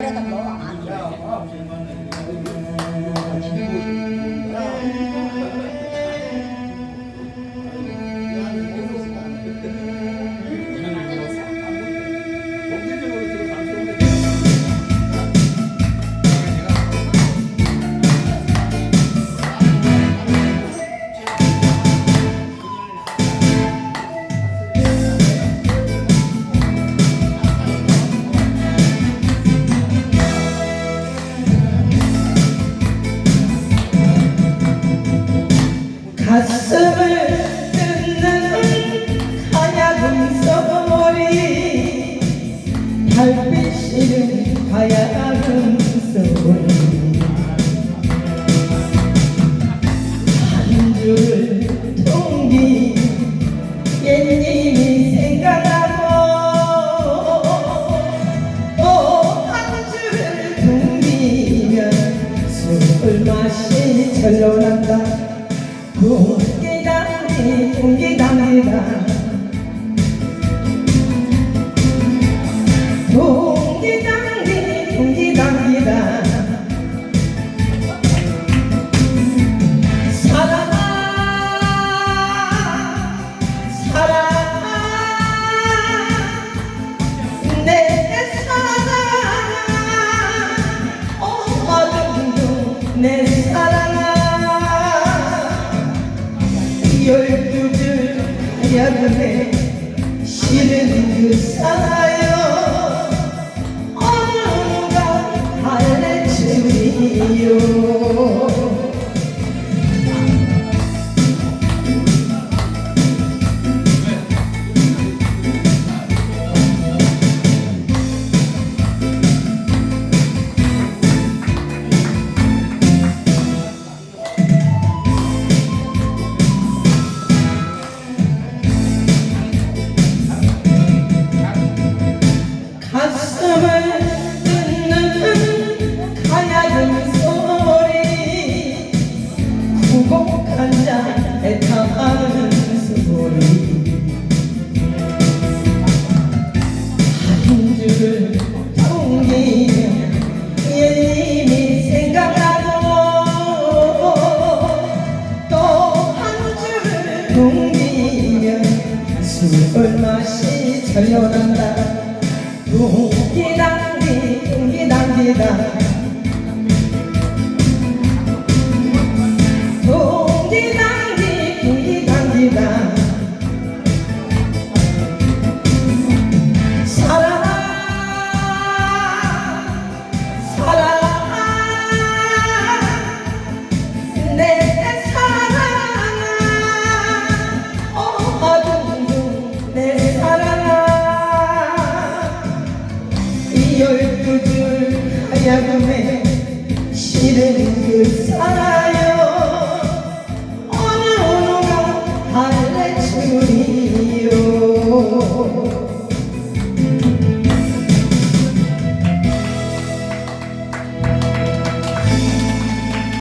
그래도 뭐 맛이 절로 난다 공기당기 공기당기다. 공기당기 공기당기다. 사랑아 사랑아 내 사랑아 어둠도 내 사랑아 열두 줄 하얀에 실은 그 사요 면술 맛이 절려난다. 동 기당기 동기당기다 동기당 줄 하얀 꿈에 실은 그 사랑